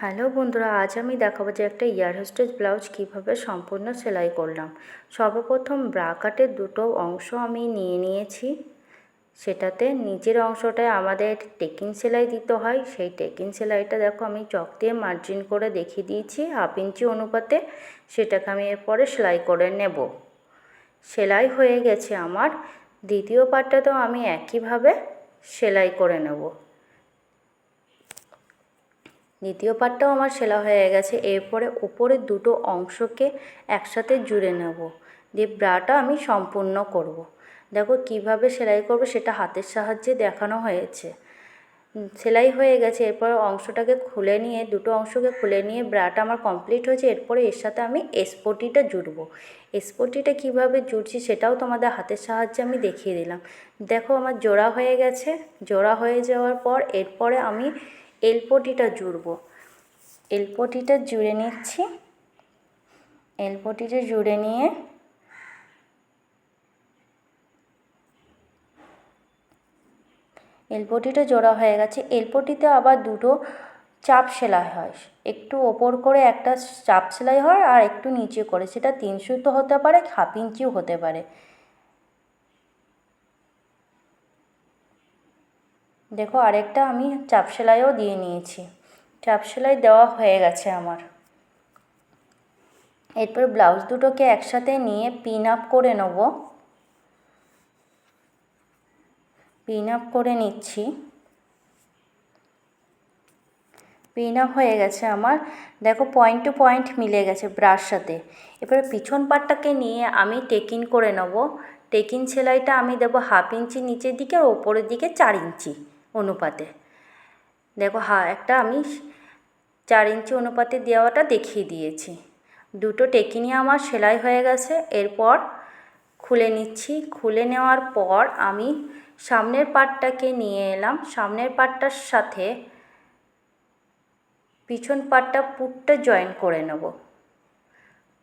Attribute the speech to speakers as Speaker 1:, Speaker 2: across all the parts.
Speaker 1: Hello বন্ধুরা, আজ আমি দেখাবো যে একটা ইয়ার হোস্টেজ ব্লাউজ কীভাবে সম্পূর্ণ সেলাই করলাম। সর্বপ্রথম ব্রা কাটের দুটো অংশ আমি নিয়ে নিয়েছি। সেটাতে নিচের অংশটায় আমাদের টেকিং সেলাই দিতে হয়। সেই টেকিং সেলাইটা দেখো আমি চক দিয়ে মার্জিন করে দেখিয়ে দিয়েছি, হাফ ইঞ্চি অনুপাতে। সেটাকে আমি এরপরে সেলাই করে নেব। সেলাই হয়ে গেছে আমার। দ্বিতীয় পার্টটাতেও আমি একইভাবে সেলাই করে নেব। দ্বিতীয় পার্টটাও আমার সেলা হয়ে গেছে। এরপরে উপরের দুটো অংশকে একসাথে জুড়ে নেব। দিয়ে ব্রাটা আমি সম্পূর্ণ করব। দেখো কীভাবে সেলাই করব, সেটা হাতের সাহায্যে দেখানো হয়েছে। সেলাই হয়ে গেছে। এরপর অংশটাকে খুলে নিয়ে, দুটো অংশকে খুলে নিয়ে ব্রাটা আমার কমপ্লিট হয়েছে। এরপরে এর সাথে আমি এসপটিটা জুড়বো। এসপটিটা কীভাবে জুড়ছি সেটাও তোমাদের হাতের সাহায্যে আমি দেখিয়ে দিলাম। দেখো আমার জোড়া হয়ে গেছে। জোড়া হয়ে যাওয়ার পর এরপরে আমি এলপটিটা জুড়ব। এলপটিটা জুড়ে নিচ্ছি। এলপটিটা জুড়ে নিয়ে এলপটিটা জোড়া হয়ে গেছে। এলপটিতে আবার দুটো চাপ সেলাই হয়। একটু ওপর করে একটা চাপ সেলাই হয় আর একটু নিচে করে। সেটা তিন সুতো হতে পারে, হাফ ইঞ্চিও হতে পারে। দেখো, আরেকটা আমি চাপ সেলাইও দিয়ে নিয়েছি। চাপ সেলাই দেওয়া হয়ে গেছে আমার। এরপর ব্লাউজ দুটোকে একসাথে নিয়ে পিন আপ করে নেব। পিন আপ করে নিচ্ছি। পিন আপ হয়ে গেছে আমার। দেখো, পয়েন্ট টু পয়েন্ট মিলে গেছে ব্রাশ সাথে। এবারে পিছন পাটটাকে নিয়ে আমি টেকিন করে নেব। টেকিন সেলাইটা আমি দেবো হাফ ইঞ্চি নিচের দিকে আর ওপরের দিকে চার ইঞ্চি। অনুপাতে। দেখো, হা, একটা আমি চার ইঞ্চি অনুপাতে দেওয়াটা দেখিয়ে দিয়েছি। দুটো টেকিনি আমার সেলাই হয়ে গেছে। এরপর খুলে নিচ্ছি। খুলে নেওয়ার পর আমি সামনের পাটটাকে নিয়ে এলাম। সামনের পাটটার সাথে পিছন পাটটা পুটটা জয়েন করে নেব।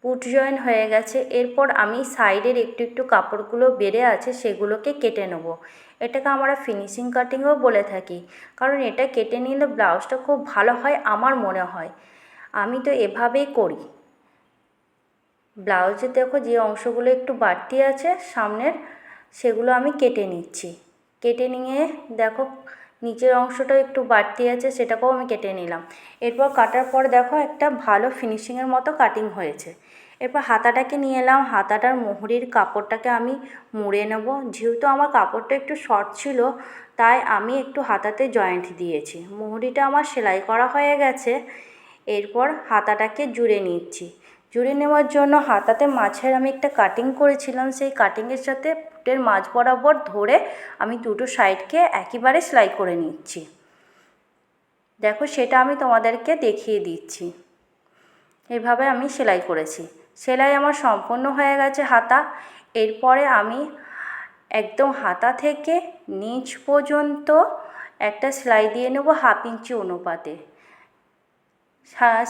Speaker 1: পুট জয়েন হয়ে গেছে। এরপর আমি সাইডের একটু একটু কাপড়গুলো বেড়ে আছে, সেগুলোকে কেটে নেব। এটাকে আমরা ফিনিশিং কাটিংও বলে থাকি। কারণ এটা কেটে নিলে ব্লাউজটা খুব ভালো হয় আমার মনে হয়। আমি তো এভাবেই করি। ব্লাউজে দেখো যে অংশগুলো একটু বাড়তি আছে, সামনের সেগুলো আমি কেটে নিচ্ছি। কেটে নিয়ে দেখো নিচের অংশটা একটু বাড়তি আছে, সেটাকেও আমি কেটে নিলাম। এরপর কাটার পর দেখো একটা ভালো ফিনিশিংয়ের মতো কাটিং হয়েছে। এরপর হাতাটাকে নিয়ে এলাম, হাতাটার মুহুরির কাপড়টাকে আমি মুড়ে নেব। যেহেতু আমার কাপড়টা একটু শর্ট ছিল, তাই আমি একটু হাতাতে জয়েন্ট দিয়েছি। মুহুরিটা আমার সেলাই করা হয়ে গেছে, এরপর হাতাটাকে জুড়ে নিচ্ছি। জুড়ে নেওয়ার জন্য হাতাতে মাছের আমি একটা কাটিং করেছিলাম, সেই কাটিংয়ের সাথে ফুটের মাছ বরাবর ধরে আমি দুটো সাইডকে একেবারে সেলাই করে নিচ্ছি। দেখো, সেটা আমি তোমাদেরকে দেখিয়ে দিচ্ছি। এভাবে আমি সেলাই করেছি। সেলাই আমার সম্পূর্ণ হয়ে গেছে হাতা। এরপরে আমি একদম হাতা থেকে নিচ পর্যন্ত একটা সেলাই দিয়ে নেব হাফ ইঞ্চি অনুপাতে।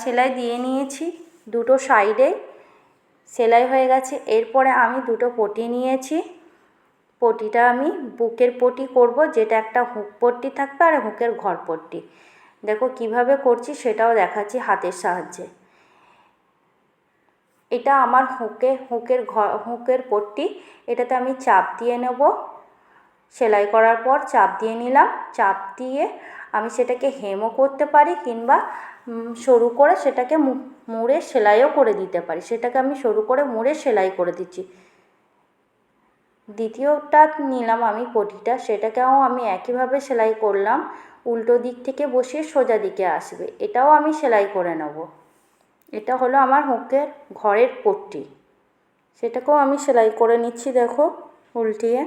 Speaker 1: সেলাই দিয়ে নিয়েছি দুটো সাইডে। সেলাই হয়ে গেছে। এরপরে আমি দুটো পটি নিয়েছি। পটিটা আমি বুকের পটি করব, যেটা একটা হুক পট্টি থাকবে আর হুকের ঘর পট্টি। দেখো কীভাবে করছি সেটাও দেখাচ্ছি হাতের সাহায্যে। এটা আমার হুঁকে, হুঁকের ঘর হুকের পট্টি। এটাতে আমি চাপ দিয়ে নেব। সেলাই করার পর চাপ দিয়ে নিলাম। চাপ দিয়ে আমি সেটাকে হেমও করতে পারি কিংবা সরু করে সেটাকে মুড়ে সেলাইও করে দিতে পারি। সেটাকে আমি সরু করে মুড়ে সেলাই করে দিচ্ছি। দ্বিতীয়টা নিলাম আমি পটিটা। সেটাকেও আমি একইভাবে সেলাই করলাম। উল্টো দিক থেকে বসিয়ে সোজা দিকে আসবে। এটাও আমি সেলাই করে নেব। এটা হলো আমার হুকের ঘরের পট্টি। সেটাকেও আমি সেলাই করে নিচ্ছি, দেখো, উল্টিয়ে।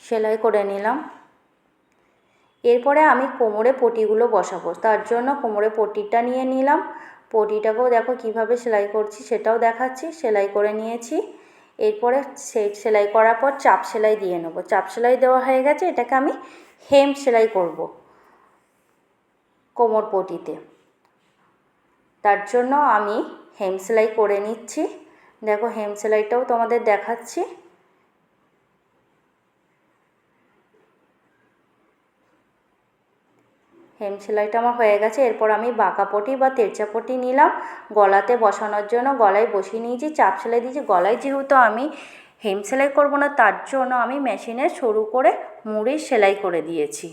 Speaker 1: সেলাই করে নিলাম। এরপরে আমি কোমরে পটিগুলো বসাবো। তার জন্য কোমরে পটিটা নিয়ে নিলাম। পটিটাকেও দেখো কীভাবে সেলাই করছি সেটাও দেখাচ্ছি। সেলাই করে নিয়েছি। এরপরে সেলাই করার পর চাপ সেলাই দিয়ে নেব। চাপ সেলাই দেওয়া হয়ে গেছে, এটাকে আমি হেম সেলাই করব কোমর পটিতে। তার জন্য আমি হেম সেলাই করে নিচ্ছি। দেখো হেম সেলাইটাও তোমাদের দেখাচ্ছি। হেম সেলাইটা আমার হয়ে গেছে। এরপর আমি বাঁকা পটি বা তেরচা পটি নিলাম। গলাতে বসানোর জন্য গলায় বসিয়ে নিয়েছি, চাপ সেলাই দিয়েছি। গলায় যেহেতু আমি হেম সেলাই করব না, তার জন্য আমি মেশিনে সরু করে মুড়ি সেলাই করে দিয়েছি।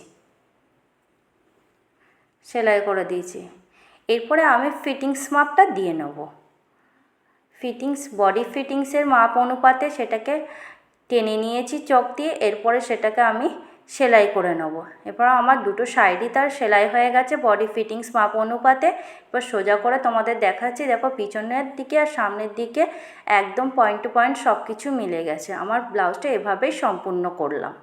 Speaker 1: সেলাই করে দিয়েছি। এরপরে আমি ফিটিংস মাপটা দিয়ে নেব। ফিটিংস বডি ফিটিংসের মাপ অনুপাতে সেটাকে টেনে নিয়েছি চক দিয়ে, এরপরে সেটাকে আমি সেলাই করে নেব। এরপর আমার দুটো সাইডই তার সেলাই হয়ে গেছে বডি ফিটিংস মাপ অনুপাতে। এবার সোজা করে তোমাদের দেখাচ্ছি, দেখো পিছনের দিকে আর সামনের দিকে একদম পয়েন্ট টু পয়েন্ট সব কিছু মিলে গেছে। আমার ব্লাউজটা এভাবেই সম্পূর্ণ করলাম।